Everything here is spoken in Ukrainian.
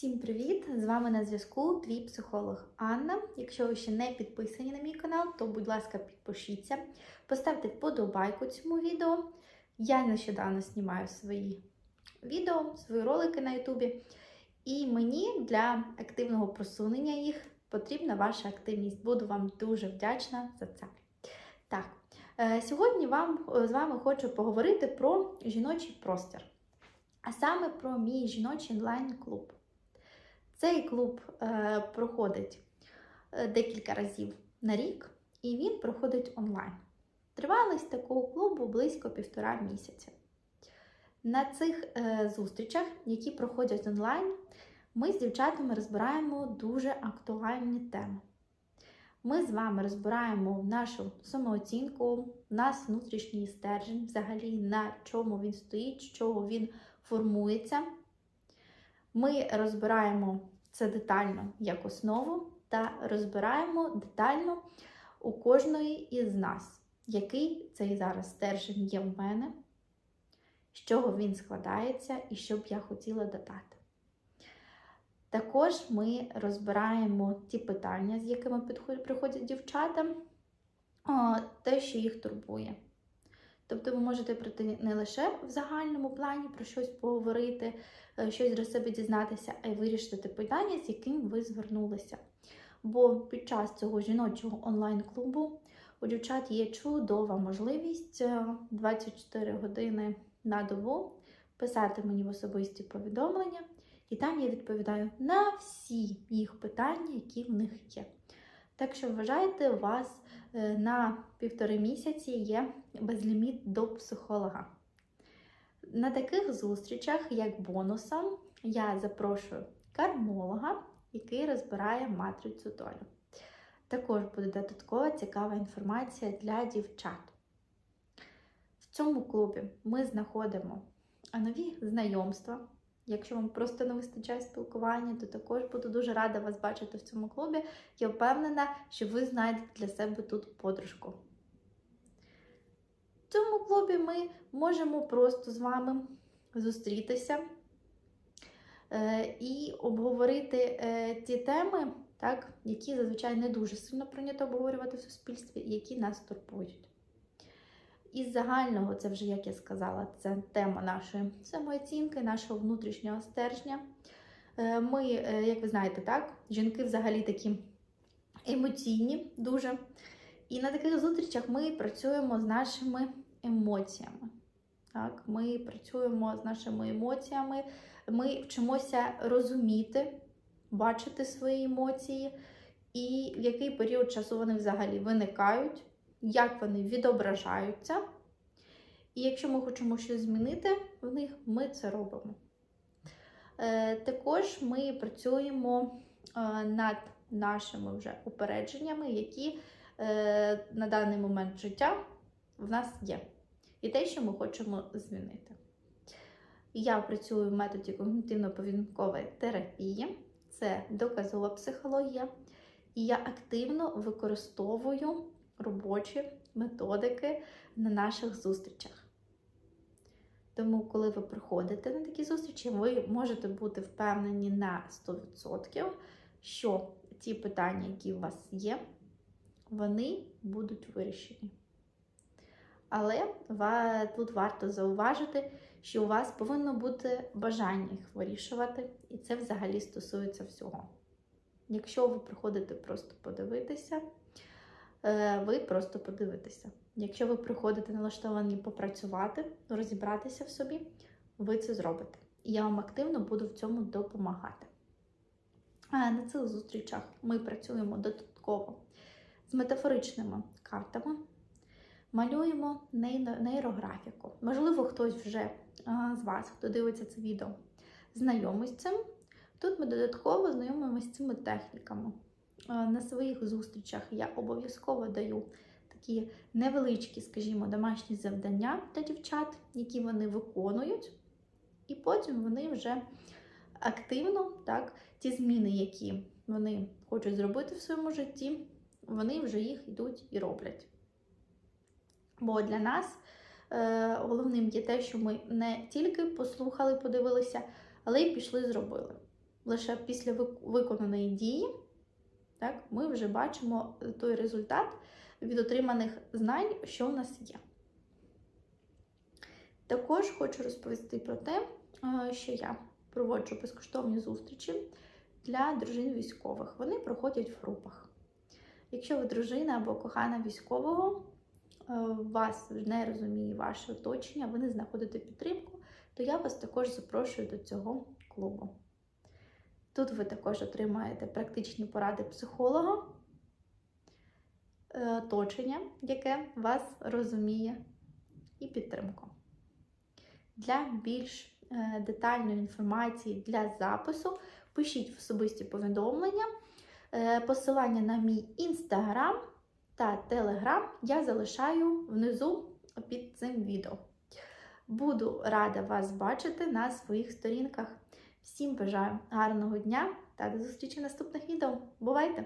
Всім привіт! З вами на зв'язку твій психолог Анна. Якщо ви ще не підписані на мій канал, то будь ласка, підпишіться, поставте вподобайку цьому відео. Я нещодавно знімаю свої відео, свої ролики на Ютубі, і мені для активного просунення їх потрібна ваша активність. Буду вам дуже вдячна за це. Так, е, сьогодні вам е, з вами хочу поговорити про жіночий простір, а саме про мій жіночий онлайн-клуб. Цей клуб е, проходить е, декілька разів на рік, і він проходить онлайн. Тривалість такого клубу близько півтора місяця. На цих е, зустрічах, які проходять онлайн, ми з дівчатами розбираємо дуже актуальні теми. Ми з вами розбираємо нашу самооцінку, наш внутрішній стержень, взагалі на чому він стоїть, з чого він формується. Ми розбираємо це детально як основу та розбираємо детально у кожної із нас, який цей зараз стержень є в мене, з чого він складається і що б я хотіла додати. Також ми розбираємо ті питання, з якими приходять дівчата, те, що їх турбує. Тобто ви можете прийти не лише в загальному плані про щось поговорити, щось для себе дізнатися, а й вирішити питання, з яким ви звернулися. Бо під час цього жіночого онлайн-клубу у дівчат є чудова можливість 24 години на добу писати мені в особисті повідомлення, і там я відповідаю на всі їх питання, які в них є. Так що вважайте, у вас на півтори місяці є безліміт до психолога. На таких зустрічах, як бонусом, я запрошую кармолога, який розбирає матрицю долю. Також буде додаткова цікава інформація для дівчат. В цьому клубі ми знаходимо нові знайомства. Якщо вам просто не вистачає спілкування, то також буду дуже рада вас бачити в цьому клубі. Я впевнена, що ви знайдете для себе тут подружку. В цьому клубі ми можемо просто з вами зустрітися е, і обговорити е, ті теми, так, які зазвичай не дуже сильно прийнято обговорювати в суспільстві, які нас турбують. Із загального, це вже, як я сказала, це тема нашої самооцінки, нашого внутрішнього стержня. Ми, як ви знаєте, так, жінки взагалі такі емоційні дуже. І на таких зустрічах ми працюємо з нашими емоціями. Так, Ми працюємо з нашими емоціями, ми вчимося розуміти, бачити свої емоції, і в який період часу вони взагалі виникають як вони відображаються. І якщо ми хочемо щось змінити в них, ми це робимо. Е, також ми працюємо е, над нашими вже упередженнями, які е, на даний момент життя в нас є. І те, що ми хочемо змінити. Я працюю в методі когнітивно-поведінкової терапії, це доказова психологія, і я активно використовую робочі методики на наших зустрічах. Тому, коли ви приходите на такі зустрічі, ви можете бути впевнені на 100%, що ті питання, які у вас є, вони будуть вирішені. Але тут варто зауважити, що у вас повинно бути бажання їх вирішувати, і це взагалі стосується всього. Якщо ви приходите просто подивитися, ви просто подивитеся. Якщо ви приходите налаштовані попрацювати, розібратися в собі, ви це зробите. І я вам активно буду в цьому допомагати. На цих зустрічах ми працюємо додатково з метафоричними картами, малюємо нейрографіку. Можливо, хтось вже з вас, хто дивиться це відео, знайомий з цим. Тут ми додатково знайомимося з цими техніками. На своїх зустрічах я обов'язково даю такі невеличкі, скажімо, домашні завдання для дівчат, які вони виконують, і потім вони вже активно, так, ті зміни, які вони хочуть зробити в своєму житті, вони вже їх йдуть і роблять. Бо для нас е, головним є те, що ми не тільки послухали, подивилися, але й пішли, зробили. лише після вик- виконаної дії так, ми вже бачимо той результат від отриманих знань, що в нас є. Також хочу розповісти про те, е, що я проводжу безкоштовні зустрічі для дружин військових. Вони проходять в групах. Якщо ви дружина або кохана військового, е, вас не розуміє ваше оточення, ви не знаходите підтримку, то я вас також запрошую до цього клубу. Тут ви також отримаєте практичні поради психолога, е, оточення, яке вас розуміє, і підтримку. Для більш е, детальної інформації для запису пишіть в особисті повідомлення. Е, Посилання на мій інстаграм та телеграм я залишаю внизу під цим відео. Буду рада вас бачити на своїх сторінках. Всім бажаю гарного дня та до зустрічі в наступних відео. Бувайте!